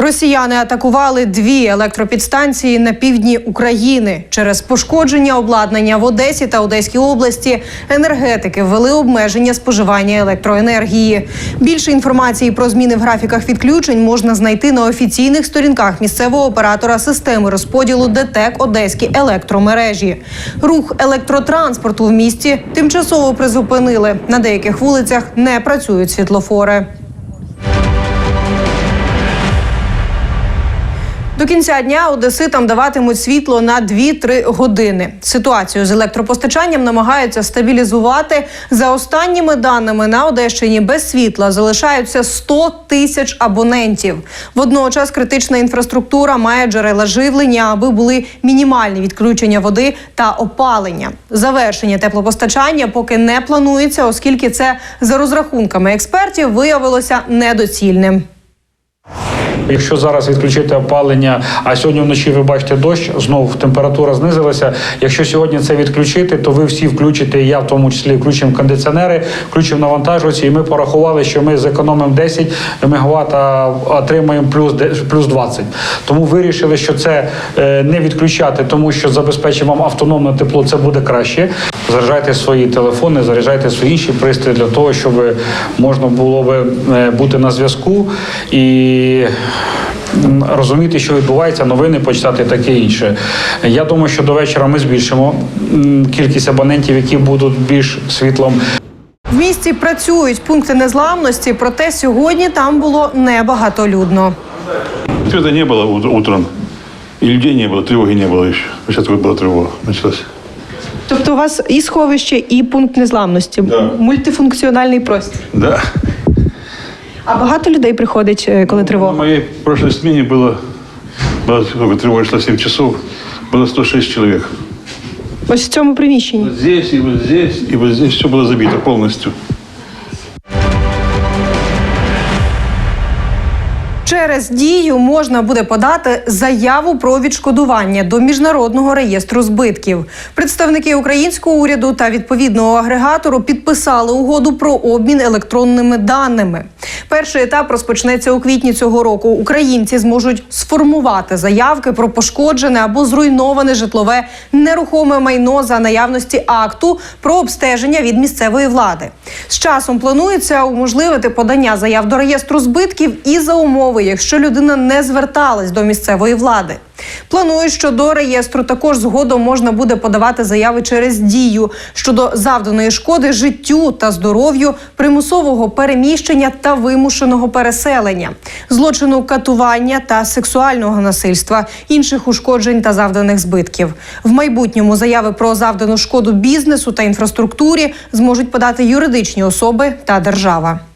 Росіяни атакували дві електропідстанції на півдні України. Через пошкодження обладнання в Одесі та Одеській області енергетики ввели обмеження споживання електроенергії. Більше інформації про зміни в графіках відключень можна знайти на офіційних сторінках місцевого оператора системи розподілу ДТЕК Одеські електромережі. Рух електротранспорту в місті тимчасово призупинили. На деяких вулицях не працюють світлофори. До кінця дня одеситам даватимуть світло на 2-3 години. Ситуацію з електропостачанням намагаються стабілізувати. За останніми даними на Одещині без світла залишаються 100 тисяч абонентів. Водночас критична інфраструктура має джерела живлення, аби були мінімальні відключення води та опалення. Завершення теплопостачання поки не планується, оскільки це за розрахунками експертів виявилося недоцільним. Якщо зараз відключити опалення, а сьогодні вночі ви бачите дощ, знову температура знизилася. Якщо сьогодні це відключити, то ви всі включите, я в тому числі включимо кондиціонери, включимо навантажувачі, і ми порахували, що ми зекономимо 10 МВт, а отримаємо плюс плюс 20. Тому вирішили, що це е, не відключати, тому що забезпечимо вам автономне тепло, це буде краще. Заряджайте свої телефони, заряджайте свої інші пристрої для того, щоб можна було би е, бути на зв'язку і розуміти, що відбувається, новини почитати таке інше. Я думаю, що до вечора ми збільшимо м, кількість абонентів, які будуть більш світлом. В місті працюють пункти незламності, проте сьогодні там було небагатолюдно. Света не было ут- утром. И людей не было, тревоги не было еще. А Сейчас только была тревога началась. Тобто у вас і сховище, і пункт незламності, Да. мультифункціональний простір. Да. А багато людей приходить, е, коли На тривога? моей прошлой смене было, было сколько, тревога шла 7 часов, было 106 человек. Ось в цьому приміщенні. Вот здесь, и вот здесь, и вот здесь все было забито полностью. Через дію можна буде подати заяву про відшкодування до міжнародного реєстру збитків. Представники українського уряду та відповідного агрегатору підписали угоду про обмін електронними даними. Перший етап розпочнеться у квітні цього року. Українці зможуть сформувати заявки про пошкоджене або зруйноване житлове нерухоме майно за наявності акту про обстеження від місцевої влади. З часом планується уможливити подання заяв до реєстру збитків і за умови, якщо людина не зверталась до місцевої влади. Планують, що до реєстру також згодом можна буде подавати заяви через дію щодо завданої шкоди життю та здоров'ю, примусового переміщення та вимушеного переселення, злочину катування та сексуального насильства, інших ушкоджень та завданих збитків. В майбутньому заяви про завдану шкоду бізнесу та інфраструктурі зможуть подати юридичні особи та держава.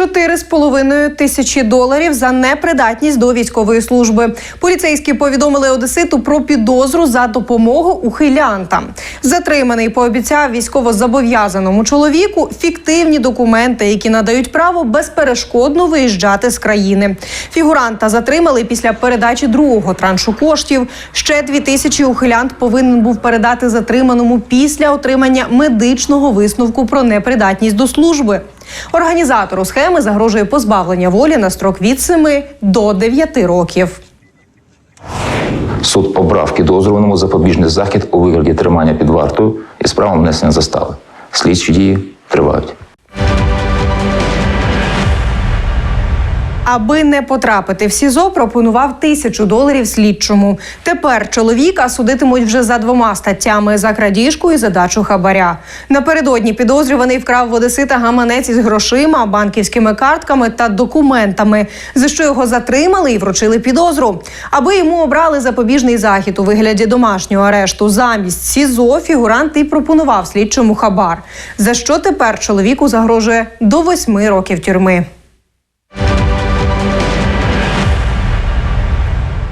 Чотири з половиною тисячі доларів за непридатність до військової служби. Поліцейські повідомили Одеситу про підозру за допомогу ухилянтам. Затриманий пообіцяв військовозобов'язаному чоловіку фіктивні документи, які надають право безперешкодно виїжджати з країни. Фігуранта затримали після передачі другого траншу коштів. Ще дві тисячі ухилянт повинен був передати затриманому після отримання медичного висновку про непридатність до служби. Організатору схеми загрожує позбавлення волі на строк від 7 до 9 років. Суд обрав підозрюваному запобіжний захід у вигляді тримання під вартою і справом внесення застави. Слідчі дії тривають. Аби не потрапити в СІЗО, пропонував тисячу доларів слідчому. Тепер чоловіка судитимуть вже за двома статтями за крадіжку і задачу хабаря. Напередодні підозрюваний вкрав в Одесита гаманець із грошима, банківськими картками та документами, за що його затримали і вручили підозру. Аби йому обрали запобіжний захід у вигляді домашнього арешту замість СІЗО, фігурант і пропонував слідчому хабар. За що тепер чоловіку загрожує до восьми років тюрми.